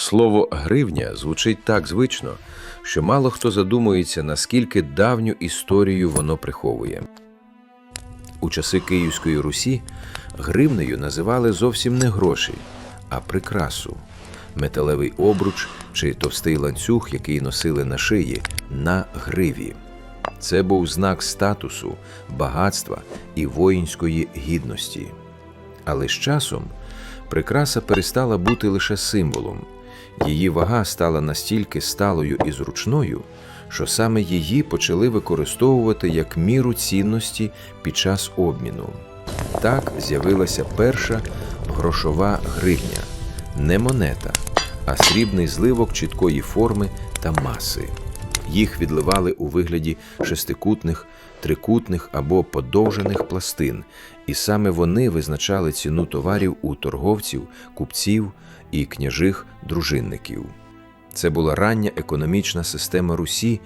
Слово гривня звучить так звично, що мало хто задумується, наскільки давню історію воно приховує. У часи Київської Русі гривнею називали зовсім не гроші, а прикрасу металевий обруч чи товстий ланцюг, який носили на шиї, на гриві. Це був знак статусу, багатства і воїнської гідності. Але з часом прикраса перестала бути лише символом. Її вага стала настільки сталою і зручною, що саме її почали використовувати як міру цінності під час обміну. Так з'явилася перша грошова гривня, не монета, а срібний зливок чіткої форми та маси. Їх відливали у вигляді шестикутних, трикутних або подовжених пластин, і саме вони визначали ціну товарів у торговців, купців і княжих дружинників. Це була рання економічна система Русі,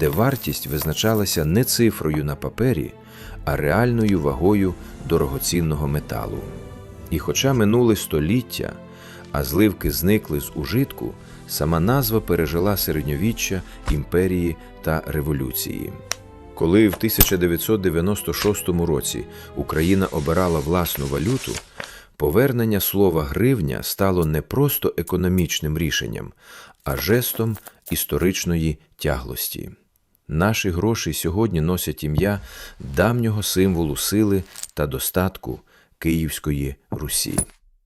де вартість визначалася не цифрою на папері, а реальною вагою дорогоцінного металу. І хоча минули століття, а зливки зникли з ужитку, сама назва пережила середньовіччя, імперії та революції. Коли в 1996 році Україна обирала власну валюту, повернення слова гривня стало не просто економічним рішенням, а жестом історичної тяглості. Наші гроші сьогодні носять ім'я давнього символу сили та достатку Київської Русі.